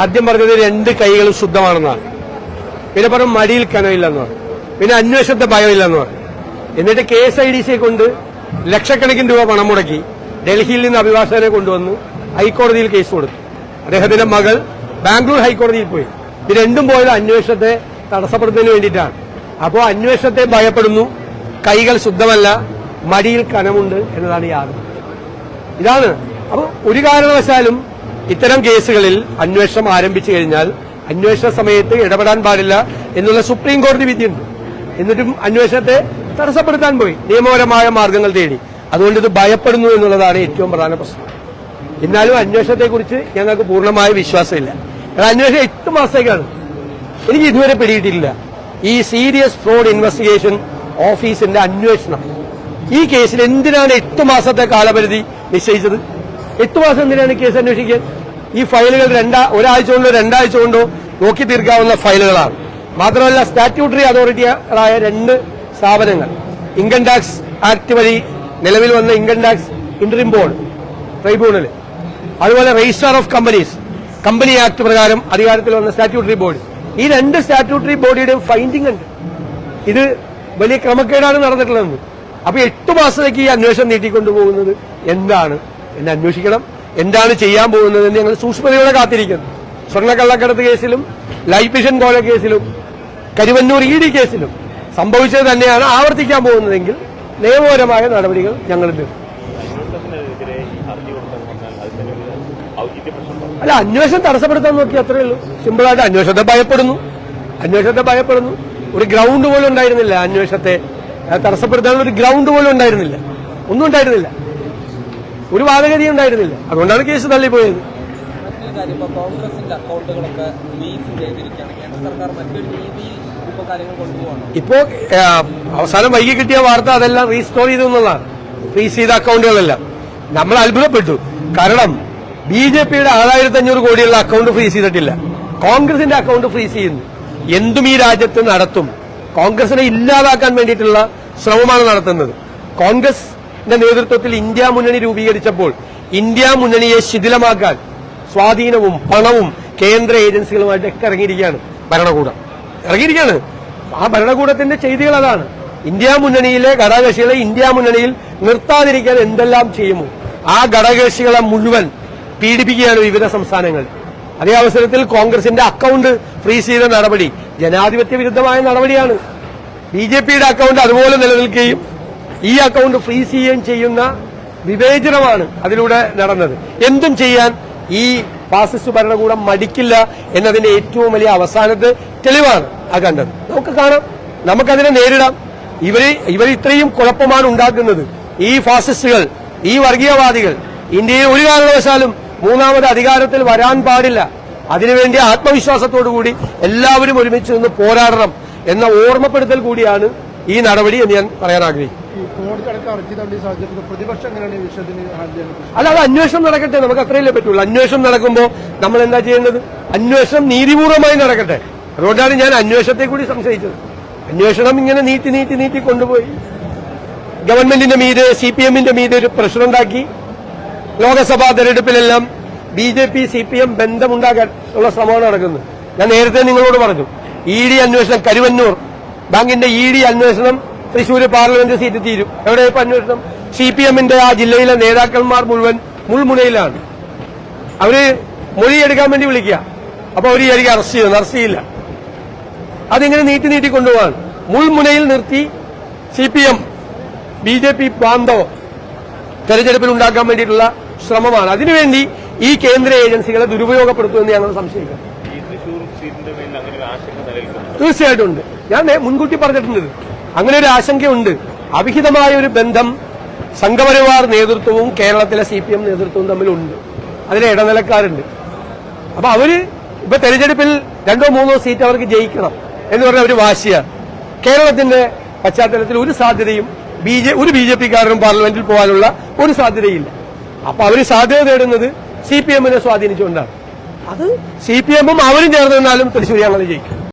ആദ്യം പറഞ്ഞത് രണ്ട് കൈകളും ശുദ്ധമാണെന്നാണ് പിന്നെ പറഞ്ഞു മടിയിൽ കനവില്ലെന്ന് പറഞ്ഞു. പിന്നെ അന്വേഷണത്തെ ഭയമില്ലെന്ന് പറഞ്ഞു. എന്നിട്ട് കെ എസ് ഐ ഡി സിയെ കൊണ്ട് ലക്ഷക്കണക്കിന് രൂപ പണം മുടക്കി ഡൽഹിയിൽ നിന്ന് അഭിഭാഷകനെ കൊണ്ടുവന്ന് ഹൈക്കോടതിയിൽ കേസ് കൊടുത്തു. അദ്ദേഹത്തിന്റെ മകൾ ബാംഗ്ലൂർ ഹൈക്കോടതിയിൽ പോയി. ഇത് രണ്ടും പോയത് അന്വേഷണത്തെ തടസ്സപ്പെടുത്തുന്നതിന് വേണ്ടിയിട്ടാണ്. അപ്പോൾ അന്വേഷണത്തെ ഭയപ്പെടുന്നു. കൈകൾ ശുദ്ധമല്ല മടിയിൽ കനമുണ്ട് എന്നതാണ് യാതൊരു ഇതാണ്. അപ്പോൾ ഒരു കാരണവശാലും ഇത്തരം കേസുകളിൽ അന്വേഷണം ആരംഭിച്ചു കഴിഞ്ഞാൽ അന്വേഷണ സമയത്ത് ഇടപെടാൻ പാടില്ല എന്നുള്ള സുപ്രീം കോടതി വിധിയുണ്ട്. എന്നിട്ടും അന്വേഷണത്തെ തടസ്സപ്പെടുത്താൻ പോയി. നിയമപരമായ മാർഗങ്ങൾ തേടി. അതുകൊണ്ട് ഇത് ഭയപ്പെടുന്നു എന്നുള്ളതാണ് ഏറ്റവും പ്രധാന പ്രശ്നം. എന്നാലും അന്വേഷണത്തെക്കുറിച്ച് ഞങ്ങൾക്ക് പൂർണമായ വിശ്വാസമില്ല. അന്വേഷണം എട്ട് മാസത്തേക്കാണ്. എനിക്ക് ഇതുവരെ പിടിയിട്ടില്ല. ഈ സീരിയസ് ഫ്രോഡ് ഇൻവെസ്റ്റിഗേഷൻ ഓഫീസിന്റെ അന്വേഷണം. ഈ കേസിൽ എന്തിനാണ് എട്ട് മാസത്തെ കാലപരിധി നിശ്ചയിച്ചത്? എട്ട് മാസം എന്തിനാണ് കേസ് അന്വേഷിക്കാൻ? ഈ ഫയലുകൾ രണ്ടാ ഒരാഴ്ച കൊണ്ടോ രണ്ടാഴ്ച കൊണ്ടോ നോക്കി തീർക്കാവുന്ന ഫയലുകളാണ്. മാത്രമല്ല സ്റ്റാറ്റ്യൂട്ടറി അതോറിറ്റികളായ രണ്ട് സ്ഥാപനങ്ങൾ ഇൻകം ടാക്സ് ആക്ട് വഴി നിലവിൽ വന്ന income tax interim board tribunal അതുപോലെ registrar of companies company act പ്രകാരം അധികാരത്തിൽ വന്ന സ്റ്റാറ്റ്യൂട്ടറി ബോർഡ് ഈ രണ്ട് സ്റ്റാറ്റ്യൂട്ടറി ബോഡിയുടെയും ഫൈൻഡിംഗ് ഉണ്ട്. ഇത് വലിയ ക്രമക്കേടാണ് നടന്നിട്ടുള്ളതെന്ന്. അപ്പൊ എട്ട് മാസത്തേക്ക് ഈ അന്വേഷണം നീട്ടിക്കൊണ്ടുപോകുന്നത് എന്താണ്? എന്ന് അന്വേഷിക്കണം. എന്താണ് ചെയ്യാൻ പോകുന്നതെന്ന് ഞങ്ങൾ സൂക്ഷ്മതയോടെ കാത്തിരിക്കുന്നു. സ്വർണക്കള്ളക്കടത്ത് കേസിലും ലൈഫ് മിഷൻ കോല കേസിലും കരുവന്നൂർ ഇ ഡി കേസിലും സംഭവിച്ചത് തന്നെയാണ് ആവർത്തിക്കാൻ പോകുന്നതെങ്കിൽ നിയമപരമായ നടപടികൾ ഞങ്ങൾ അല്ല അന്വേഷണം തടസ്സപ്പെടുത്താൻ നോക്കി അത്രേ ഉള്ളൂ. സിമ്പിളായിട്ട് അന്വേഷണത്തെ ഭയപ്പെടുന്നു. അന്വേഷണത്തെ ഭയപ്പെടുന്നു. ഒരു ഗ്രൗണ്ട് പോലും ഉണ്ടായിരുന്നില്ല അന്വേഷണത്തെ. തടസ്സപ്പെടുത്താനുള്ള ഒരു ഗ്രൗണ്ട് പോലും ഉണ്ടായിരുന്നില്ല. ഒന്നും ഉണ്ടായിരുന്നില്ല. ഒരു വാദഗതി ഉണ്ടായിരുന്നില്ല. അതുകൊണ്ടാണ് കേസ് തള്ളിപ്പോയത്. കോൺഗ്രസിന്റെ അക്കൗണ്ടുകളൊക്കെ ചെയ്തിരിക്കുകയാണ്. കേന്ദ്ര സർക്കാർ മറ്റൊരു രീതിയിൽ ഇപ്പോ അവസാനം വൈകി കിട്ടിയ വാർത്ത അതെല്ലാം റീസ്റ്റോർ ചെയ്തു എന്നുള്ളതാണ്. ഫ്രീസ് ചെയ്ത അക്കൗണ്ടുകളെല്ലാം. നമ്മൾ അത്ഭുതപ്പെട്ടു. കാരണം ബി ജെ പിയുടെ ആറായിരത്തി അഞ്ഞൂറ് കോടിയുള്ള അക്കൗണ്ട് ഫ്രീസ് ചെയ്തിട്ടില്ല. കോൺഗ്രസിന്റെ അക്കൗണ്ട് ഫ്രീസ് ചെയ്യുന്നു. എന്തും ഈ രാജ്യത്ത് നടത്തും. കോൺഗ്രസിനെ ഇല്ലാതാക്കാൻ വേണ്ടിയിട്ടുള്ള ശ്രമമാണ് നടത്തുന്നത്. കോൺഗ്രസിന്റെ നേതൃത്വത്തിൽ ഇന്ത്യ മുന്നണി രൂപീകരിച്ചപ്പോൾ ഇന്ത്യ മുന്നണിയെ ശിഥിലമാക്കാൻ സ്വാധീനവും പണവും കേന്ദ്ര ഏജൻസികളുമായിട്ടൊക്കെ ഇറങ്ങിയിരിക്കുകയാണ് ഭരണകൂടം. ഇറങ്ങിയിരിക്കുകയാണ്. ആ ഭരണകൂടത്തിന്റെ ചെയ്തികൾ അതാണ്. ഇന്ത്യ മുന്നണിയിലെ ഘടകകക്ഷികളെ ഇന്ത്യ മുന്നണിയിൽ നിർത്താതിരിക്കാൻ എന്തെല്ലാം ചെയ്യുമോ? ആ ഘടകകക്ഷികളെ മുഴുവൻ പീഡിപ്പിക്കുകയാണ് വിവിധ സംസ്ഥാനങ്ങൾ. അതേ അവസരത്തിൽ കോൺഗ്രസിന്റെ അക്കൌണ്ട് ഫ്രീസ് ചെയ്ത നടപടി ജനാധിപത്യ വിരുദ്ധമായ നടപടിയാണ്. ബി ജെ പിയുടെ അക്കൗണ്ട് അതുപോലെ നിലനിൽക്കുകയും ഈ അക്കൗണ്ട് ഫ്രീസ് ചെയ്യുകയും ചെയ്യുന്ന വിവേചനമാണ് അതിലൂടെ നടന്നത്. എന്തും ചെയ്യാൻ ഈ ഫാസിസ്റ്റ് ഭരണകൂടം മടിക്കില്ല എന്നതിന്റെ ഏറ്റവും വലിയ അവസാനത്തെ തെളിവാണ് ആ കണ്ടത്. നമുക്ക് കാണാം. നമുക്കതിനെ നേരിടാം. ഇവർ ഇവർ ഇത്രയും കുഴപ്പമാണ് ഉണ്ടാക്കുന്നത്. ഈ ഫാസിസ്റ്റുകൾ ഈ വർഗീയവാദികൾ ഇന്ത്യയിൽ ഒരു കാരണവശാലും മൂന്നാമത് അധികാരത്തിൽ വരാൻ പാടില്ല. അതിനുവേണ്ടി ആത്മവിശ്വാസത്തോടുകൂടി എല്ലാവരും ഒരുമിച്ച് നിന്ന് പോരാടണം എന്ന ഓർമ്മപ്പെടുത്തൽ കൂടിയാണ് ഈ നടപടി എന്ന് ഞാൻ പറയാൻ ആഗ്രഹിക്കുന്നു. അല്ല അത് അന്വേഷണം നടക്കട്ടെ. നമുക്ക് അത്രയല്ലേ പറ്റുള്ളൂ. അന്വേഷണം നടക്കുമ്പോൾ നമ്മൾ എന്താ ചെയ്യേണ്ടത്? അന്വേഷണം നീതിപൂർവമായി നടക്കട്ടെ. അതുകൊണ്ടാണ് ഞാൻ അന്വേഷണത്തെ കൂടി സംശയിച്ചത്. അന്വേഷണം ഇങ്ങനെ നീട്ടി നീട്ടി നീട്ടി കൊണ്ടുപോയി. ഗവൺമെന്റിന്റെ മീതെ സി പി എമ്മിന്റെ മീതെ ഒരു പ്രഷറുണ്ടാക്കി ലോകസഭാ തെരഞ്ഞെടുപ്പിലെല്ലാം B J P C P M ബന്ധമുണ്ടാക്കാൻ ശ്രമമാണ് നടക്കുന്നത്. ഞാൻ നേരത്തെ നിങ്ങളോട് പറഞ്ഞു ഇ ഡി അന്വേഷണം കരുവന്നൂർ ബാങ്കിന്റെ ഇ ഡി അന്വേഷണം തൃശൂർ പാർലമെന്റ് സീറ്റ് തീരും. എവിടെ ഇപ്പൊ അന്വേഷണം സി പി എമ്മിന്റെ ആ ജില്ലയിലെ നേതാക്കന്മാർ മുഴുവൻ മുൾമുനയിലാണ്. അവർ മൊഴിയെടുക്കാൻ വേണ്ടി വിളിക്കുക. അപ്പൊ അവർ വിചാരിക്കുക അറസ്റ്റ് ചെയ്യുന്നു അറസ്റ്റ് ചെയ്യില്ല. അതിങ്ങനെ നീട്ടി നീട്ടി കൊണ്ടുപോകാൻ മുൾമുനയിൽ നിർത്തി C P M B J P ബാന്ധവം തെരഞ്ഞെടുപ്പിൽ ഉണ്ടാക്കാൻ വേണ്ടിയിട്ടുള്ള ശ്രമമാണ്. അതിനുവേണ്ടി ഈ കേന്ദ്ര ഏജൻസികളെ ദുരുപയോഗപ്പെടുത്തുമെന്ന് ഞങ്ങൾ സംശയിക്കാം. ഈ തീർച്ചയായിട്ടും ഉണ്ട്. ഞാൻ മുൻകൂട്ടി പറഞ്ഞിട്ടുണ്ട്. അങ്ങനെ ഒരു ആശങ്കയുണ്ട്. അവിഹിതമായ ഒരു ബന്ധം സംഘപരിവാർ നേതൃത്വവും കേരളത്തിലെ സി പി എം നേതൃത്വവും തമ്മിലുണ്ട്. അതിലെ ഇടനിലക്കാരുണ്ട്. അപ്പൊ അവർ ഇപ്പൊ തെരഞ്ഞെടുപ്പിൽ രണ്ടോ മൂന്നോ സീറ്റ് അവർക്ക് ജയിക്കണം എന്ന് പറഞ്ഞ ഒരു വാശിയാണ്. കേരളത്തിന്റെ പശ്ചാത്തലത്തിൽ ഒരു സാധ്യതയും ഒരു ബി ജെ പിക്കാരനും പാർലമെന്റിൽ പോകാനുള്ള ഒരു സാധ്യതയില്ല. അപ്പൊ അവർ സാധ്യത തേടുന്നത് സി പി എമ്മിനെ സ്വാധീനിച്ചുകൊണ്ടാണ്. അത് സി പി എമ്മും അവരും ചേർന്ന് നിന്നാലും തൃശ്ശൂർ ഞങ്ങൾ ജയിക്കും.